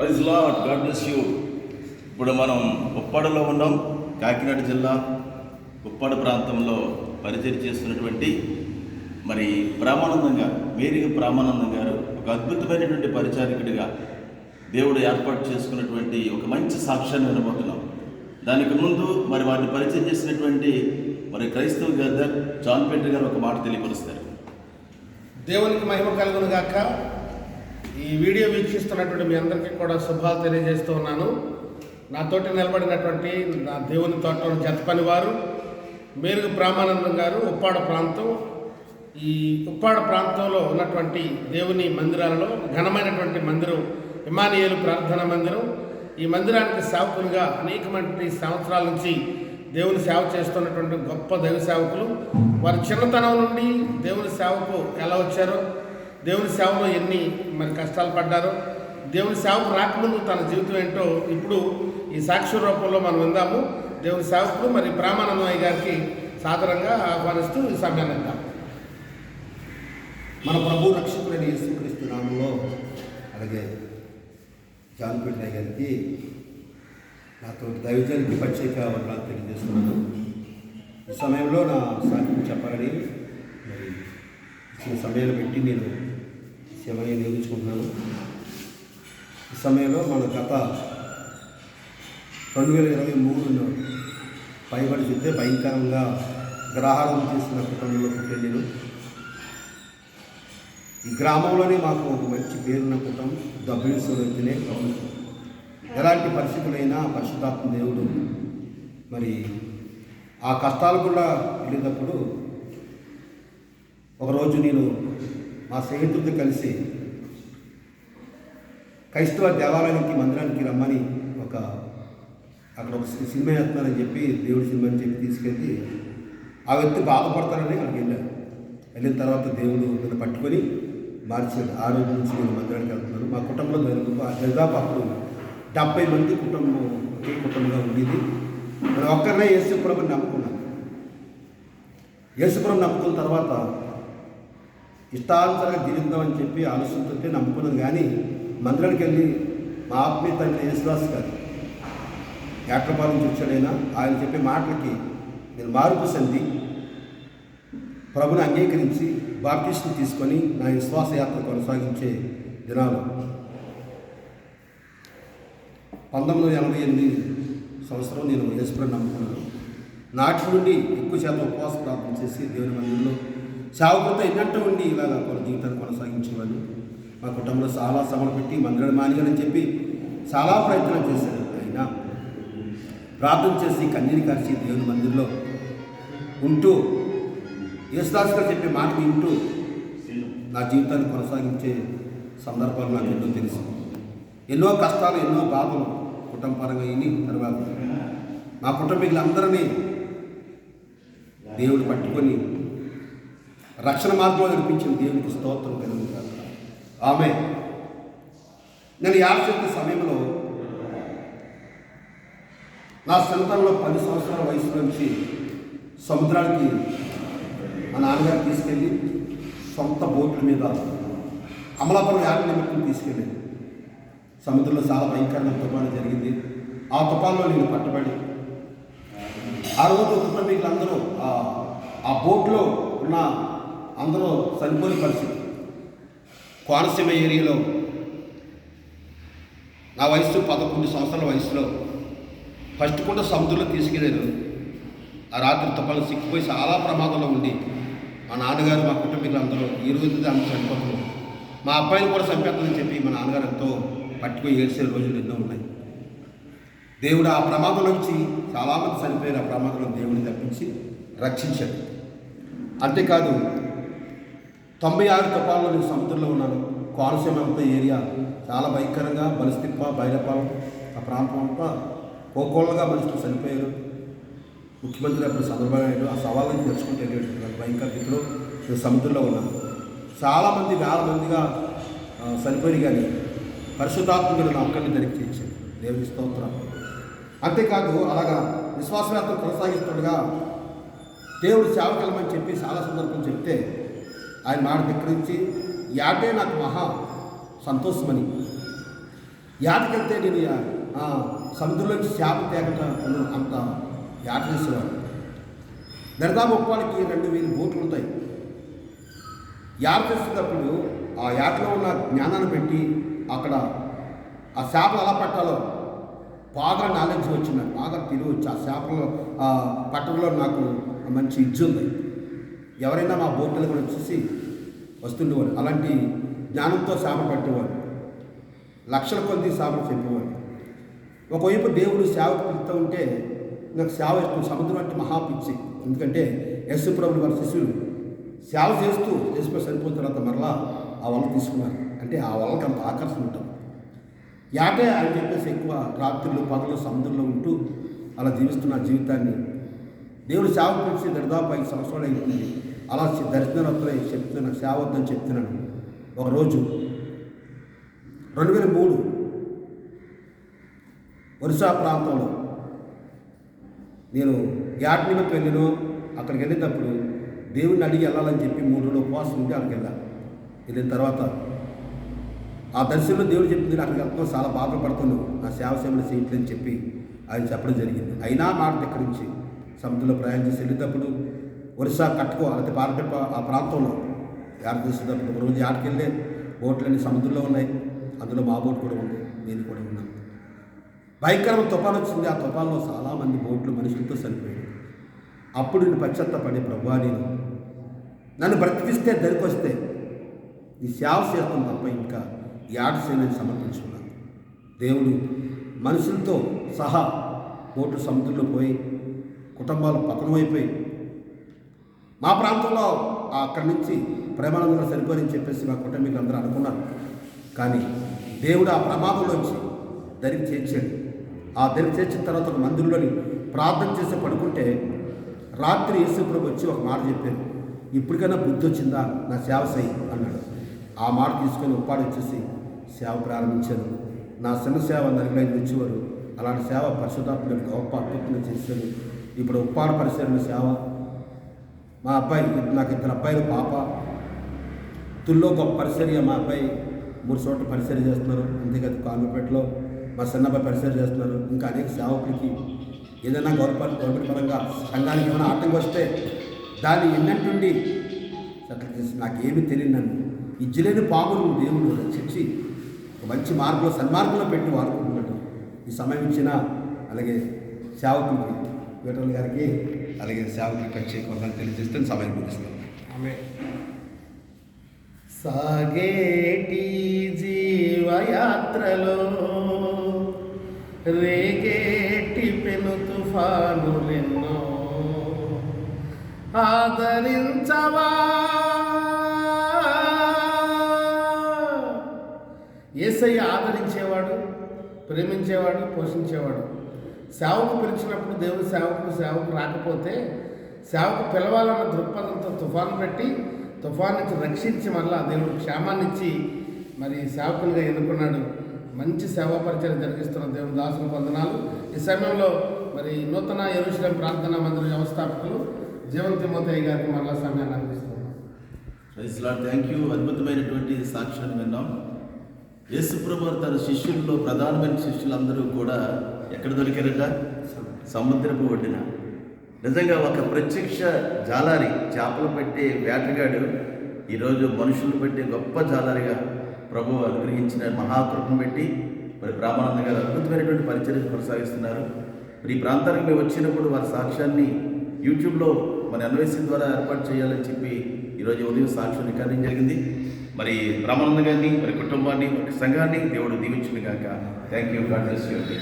Praise lord God bless you. ఇప్పుడు మనం ఉప్పాడలో ఉన్నాం కాకినాడ జిల్లా ఉప్పాడ ప్రాంతంలో పరిచయం చేస్తున్నటువంటి మరి బ్రహ్మానందం గారు మేరీ బ్రహ్మానందం గారు ఒక అద్భుతమైనటువంటి పరిచారికుడిగా దేవుడు ఏర్పాటు చేసుకున్నటువంటి ఒక మంచి సాక్ష్యాన్ని వినబోతున్నాం. దానికి ముందు మరి వారిని పరిచయం చేసినటువంటి మరి క్రైస్తవ గద్దర్ జాన్ పీటర్ గారు ఒక మాట తెలియపరుస్తారు. దేవునికి మహిమ కలుగును గాక ఈ వీడియో వీక్షిస్తున్నటువంటి మీ అందరికీ కూడా శుభాలు తెలియజేస్తూ ఉన్నాను. నాతోటి నిలబడినటువంటి నా దేవుని తోటలో జత పనివారు మేరుగు బ్రహ్మానందం గారు ఉప్పాడ ప్రాంతం. ఈ ఉప్పాడ ప్రాంతంలో ఉన్నటువంటి దేవుని మందిరాలలో ఘనమైనటువంటి మందిరం ఇమానియేలు ప్రార్థన మందిరం. ఈ మందిరానికి సేవకులుగా అనేకమంది సంవత్సరాల నుంచి దేవుని సేవ చేస్తున్నటువంటి గొప్ప దైవ సేవకులు. వారి చిన్నతనం నుండి దేవుని సేవకు ఎలా వచ్చారో దేవుని సేవలో ఎన్ని మరి కష్టాలు పడ్డారో దేవుని సేవకు రాకముందు తన జీవితం ఏంటో ఇప్పుడు ఈ సాక్షి రూపంలో మనం విందాము. దేవుని సేవకులు మరి బ్రాహ్మణమయ్య గారికి సాధారణంగా ఆహ్వానిస్తూ ఈ సమయాన్ని ఇద్దాం మన ప్రభు రక్షకుడైన యేసుక్రీస్తు నామంలో అలాగే జాన్ గారికి నాతో దైవజానికి ప్రత్యేక వర్ణాలు తెలియజేస్తున్నాను. ఈ సమయంలో నా సాక్షి చెప్పాలని మరి ఈ సమయాన్ని పెట్టి నేను సేవని నియోగించుకుంటున్నాను. ఈ సమయంలో మన గత రెండు వేల ఇరవై మూడులో పైబడి చెప్తే భయంకరంగా గ్రహారం చేసిన కుటుంబంలో పుట్టాను నేను. ఈ గ్రామంలోనే మాకు ఒక మంచి పేరున్న కుటుంబం దబ్బిసూరైతేనే ఎలాంటి పరిస్థితులైనా పరిశుద్ధాత్మ దేవుడు. మరి ఆ కష్టాలు కూడా వెళ్ళేటప్పుడు ఒకరోజు నేను మా స్నేహితులతో కలిసి క్రైస్తవ దేవాలయానికి మందిరానికి రమ్మని ఒక అక్కడ ఒక సినిమా వేస్తున్నారని చెప్పి దేవుడి సినిమా అని చెప్పి తీసుకెళ్ళి ఆ వ్యక్తి బాధపడతారని అక్కడికి వెళ్ళాను. వెళ్ళిన తర్వాత దేవుడు నన్ను పట్టుకొని మార్చాడు. ఆ రోజు నుంచి నేను మందిరానికి వెళ్తున్నాను. మా కుటుంబంలో దాదాపు అప్పుడు డెబ్బై మంది కుటుంబం ఒకే కుటుంబంగా ఉండేది. నేను ఒక్కరినే యేసుప్రభుని నమ్ముకున్నాను. యేసుప్రభు నమ్ముకున్న తర్వాత ఇష్టానుసారంగా జీవిద్దామని చెప్పి ఆలోచించుంటే నమ్ముకున్నది కానీ మందిరానికి వెళ్ళి మా ఆత్మీయ తండ్రి యేసుదాస్ గారు యాట్రపాలెం చూచాడైనా ఆయన. చెప్పే మాటలకి నేను మార్పు చెంది ప్రభుని అంగీకరించి బాప్టిస్ట్ని తీసుకొని నా విశ్వాస యాత్ర కొనసాగించే దినాలు. పంతొమ్మిది వందల ఎనభై ఎనిమిది సంవత్సరం నేను యేసుప్రభు నమ్ముకున్నాను. నాటి నుండి ఎక్కువ శాతం ఉపవాస ప్రార్థన చేసి దేవుని మందిరంలో సేవకులతో ఎన్నట్టు ఉండి ఇలాగ కొన్ని జీవితాన్ని కొనసాగించేవాళ్ళు. మా కుటుంబంలో చాలా శ్రమలు పెట్టి మందిరం మానిగానని చెప్పి చాలా ప్రయత్నం చేశాను అయినా ప్రార్థన చేసి కన్నీరు కలిసి దేవుని మందిరంలో ఉంటూ యేసుదాస్ గారు చెప్పే మాట వింటూ నా జీవితాన్ని కొనసాగించే సందర్భాలు నాకు ఎన్నో తెలుసు. ఎన్నో కష్టాలు ఎన్నో బాధలు కుటుంబపరంగా అయిన తర్వాత మా కుటుంబీకులందరినీ దేవుడు పట్టుకొని రక్షణ మార్గంలో నడిపించిన దేవునికి స్తోత్రం కలుగుతారు ఆమె నేను యాభై సమయంలో నా సంతానంలో పది సంవత్సరాల వయసు నుంచి సముద్రానికి మా నాన్నగారు తీసుకెళ్ళి సొంత బోట్ల మీద అమలాపురం యాత్ర నిమిత్తం తీసుకెళ్ళాను. సముద్రంలో చాలా భయంకరమైన తుఫాను జరిగింది. ఆ తుఫాన్లో నేను పట్టబడి ఆ రోజు కుటుంబీకులందరూ ఆ బోట్లో ఉన్న అందరూ చనిపోయిన పరిస్థితి. కోనసీమ ఏరియాలో నా వయసు పదకొండు సంవత్సరాల వయసులో ఫస్ట్ కూడా సముద్రంలో తీసుకెళ్ళారు ఆ రాత్రి తుఫాను సిక్కిపోయి చాలా ప్రమాదంలో ఉండి మా నాన్నగారు మా కుటుంబీకులందరూ ఈ రోజు దాన్ని చనిపోతున్నాం మా అబ్బాయిని కూడా చంపేస్తుందని చెప్పి మా నాన్నగారు ఎంతో పట్టుకుని ఏడ్చే రోజులు ఎన్నో ఉన్నాయి. దేవుడు ఆ ప్రమాదం నుంచి చాలామంది చనిపోయిన ఆ ప్రమాదంలో దేవుడిని తప్పించి రక్షించాడు అంతేకాదు తొంభై ఆరు తుఫాన్లో నేను సముద్రంలో ఉన్నాను. కోనసీమ అంతా ఏరియా చాలా భయంకరంగా బలిస్తిప్ప బైరపాలెం ఆ ప్రాంతం అంతా కోకోళ్ళగా మనుషులు చనిపోయారు. ముఖ్యమంత్రి అప్పుడు చంద్రబాబు నాయుడు ఆ సవాళ్ళని తెచ్చుకుంటే వెళ్ళాడు భయంకర స్థితిలో నేను సముద్రంలో ఉన్నాను. చాలామంది వేల మందిగా చనిపోయి కానీ పరిశుద్ధాత్మకుడు నా ఒక్కరిని దరికి చేయించాడు దేవుని స్తోత్రం. అంతేకాదు అలాగా విశ్వాసవేత్తం కొనసాగిస్తుండగా దేవుడు సేవకలమని చెప్పి చాలా సందర్భం చెప్తే ఆయన మాట ధిక్కరించి యాటే నాకు మహా సంతోషమని. యాటకెళ్తే నేను సముద్రంలోకి చేప తేగట అంత యాట చేసేవాడు దరిదాపు ఉప్పానికి రెండు వేలు బోట్లు ఉంటాయి. యాట చేసేటప్పుడు ఆ యాటలో ఉన్న జ్ఞానాన్ని పెట్టి అక్కడ ఆ చేపలు ఎలా పట్టాలో బాగా నాలెడ్జ్ వచ్చింది. బాగా తెలివి వచ్చి ఆ చేపలు పట్టడంలో నాకు మంచి ఇజ్జు ఉంది. ఎవరైనా మా బోట్లు కూడా చూసి వస్తుండేవారు అలాంటి జ్ఞానంతో చేప పట్టేవారు లక్షల కొద్ది చేపలు చెప్పేవారు ఒకవైపు దేవుడు సేవకు పిలుస్తూ ఉంటే నాకు సేవ ఇష్టం సముద్రం అంటే మహాపిచ్చి ఎందుకంటే యశు ప్రభులు వారి శిష్యులు సేవ చేస్తూ చేసిపోయి చనిపోయిన తర్వాత మరలా ఆ వల్ల తీసుకున్నారు. అంటే ఆ వలకి అంత ఆకర్షణ ఉంటుంది యాటే అని చెప్పేసి ఎక్కువ రాత్రులు పగలు సముద్రంలో ఉంటూ అలా జీవిస్తున్న జీవితాన్ని దేవుడు సేవ పిలిచి దరిదాపు ఐదు సంవత్సరాలు అయిపోయింది అలా దర్శనరత్తులు చెప్తున్నాను సేవ వద్దని చెప్తున్నాను ఒకరోజు రెండు వేల మూడు ఒరిసా ప్రాంతంలో నేను యాట్ నిమిత్తం వెళ్ళాను అక్కడికి వెళ్ళేటప్పుడు దేవుడిని అడిగి వెళ్ళాలని చెప్పి మూడు రోజులు ఉపవాసం ఉంటే అక్కడికి వెళ్ళాను వెళ్ళిన తర్వాత ఆ దర్శనంలో దేవుడు చెప్పింది అక్కడికి వెళ్తాం చాలా బాధపడుతున్నావు నా సేవ సేవలు చేయట్లేదని చెప్పి ఆయన చెప్పడం జరిగింది. అయినా మాట దగ్గర నుంచి? సముద్రంలో ప్రయాణం చేసి వెళ్ళేటప్పుడు ఒరిస్సా కట్టుకో అది పారటప్ప ఆ ప్రాంతంలో యాడ చేసేటప్పుడు ఒకరోజు వెళ్ళే బోట్లన్నీ సముద్రంలో ఉన్నాయి. అందులో మా బోట్ కూడా ఉంది నేను కూడా ఉన్నాను. భయంకరమైన తుఫాన్ వచ్చింది. ఆ తుఫాన్లో చాలామంది బోట్లు మనుషులతో చనిపోయాయి అప్పుడు నేను పశ్చాత్తపడే ప్రభా నేను నన్ను బ్రతికిస్తే దరికొస్తే నీ ఈ సేవ చేస్తాం తప్ప ఇంకా ఈ ఆట సేనని సమర్పించుకున్నాను దేవుడు మనుషులతో సహా బోట్లు సముద్రంలో పోయి కుటుంబాలు పతనమైపోయి మా ప్రాంతంలో అక్కడి నుంచి ప్రేమానందంగా సరిపోరని చెప్పేసి మా కుటుంబీకులు అందరూ అనుకున్నారు. కానీ దేవుడు ఆ ప్రమాదంలోంచి దరికి చేర్చాడు. ఆ దరికి చేర్చిన తర్వాత ఒక మందిరంలోని ప్రార్థన చేసి పడుకుంటే రాత్రి యేసుప్రభు వచ్చి ఒక మాట చెప్పాడు ఇప్పటికైనా బుద్ధి వచ్చిందా? నా సేవ చేయి అన్నాడు. ఆ మాట తీసుకొని ఉప్పాడు వచ్చేసి సేవ ప్రారంభించాను నా చిన్న సేవ నలుగురు వచ్చేవారు. అలాంటి సేవ పరిశుధాత్మని గొప్ప అద్భుతంగా చేశాను ఇప్పుడు ఉప్పాడ పరిశ్రమ సేవ. మా అబ్బాయి నాకు ఇద్దరు అబ్బాయిలు పాప. తుల్లో గొప్ప పరిసర్య మా అబ్బాయి. మూడు చోట్ల పరిసర్య చేస్తున్నారు. అంతేకాదు కాలుపేటలో మా చిన్నబ్బాయి పరిసర్య చేస్తున్నారు. ఇంకా అనేక సేవకులకి ఏదైనా గవర్నమెంట్ గవర్నమెంట్ పరంగా సంఘానికి ఏమైనా ఆటంకం వస్తే దాన్ని ఎన్నట్టుండి సెటిల్ చేసి నాకేమీ తెలియదు నన్ను. ఇజ్జలేని పాములు దేవుడు రక్షించి ఒక మంచి మార్గంలో సన్మార్గంలో పెట్టి వాడుకుంటున్నాడు. ఈ సమయం ఇచ్చిన అలాగే సేవకులకి వీటల్ గారికి అలాగే సేవకులకి ప్రత్యేక వందనాలు తెలియజేస్తే సమయం ముగిస్తాను ఆమె. సాగేటి జీవయాత్రలో రేగేటి పెను తుఫానులెన్నో ఆదరించవా? ఏసయ్య ఆదరించేవాడు ప్రేమించేవాడు పోషించేవాడు. సేవకు పిలిచినప్పుడు దేవుడు సేవకు సేవకు రాకపోతే సేవకు పిలవాలన్న దృక్పథంతో తుఫాను పెట్టి తుఫాన్ నుంచి రక్షించి మళ్ళా దేవుడు క్షేమాన్నిచ్చి మరి సేవకులుగా ఎన్నుకున్నాడు. మంచి సేవా పరిచయం జరిగిస్తున్న దేవుని దాసుల వందనాలు. ఈ సమయంలో మరి నూతన ఎరుశలం ప్రార్థనా మందిర వ్యవస్థాపకులు జీవన్ తిమ్మతయ్య గారికి మరలా సమయాన్ని అందిస్తున్నాం. థ్యాంక్ యూ అద్భుతమైనటువంటి సాక్ష్యాన్ని విన్నాం. యేసుప్రభు ప్రభు తన శిష్యుల్లో ప్రధానమైన శిష్యులందరూ కూడా ఎక్కడ దొరికారట? సముద్రపు ఒడ్డున. నిజంగా ఒక ప్రత్యక్ష జాలారి చేపలు పెట్టే వేటగాడు ఈరోజు మనుషులు పెట్టే గొప్ప జాలారిగా ప్రభు అనుగ్రహించిన మహాకృపం పెట్టి మరి బ్రాహ్మణంద గారు అద్భుతమైనటువంటి పరిచర్యలు కొనసాగిస్తున్నారు. మరి ఈ ప్రాంతానికి మేము వచ్చినప్పుడు వారి సాక్ష్యాన్ని యూట్యూబ్లో మన ఎన్వైసీ ద్వారా ఏర్పాటు చేయాలని చెప్పి ఈరోజు ఉదయం సాక్ష్యం రికార్డింగ్ జరిగింది. మరి రామానంద గారిని మరి కుటుంబాన్ని మరి సంఘాన్ని దేవుడు దీవించిన కాక thank you God bless you అండి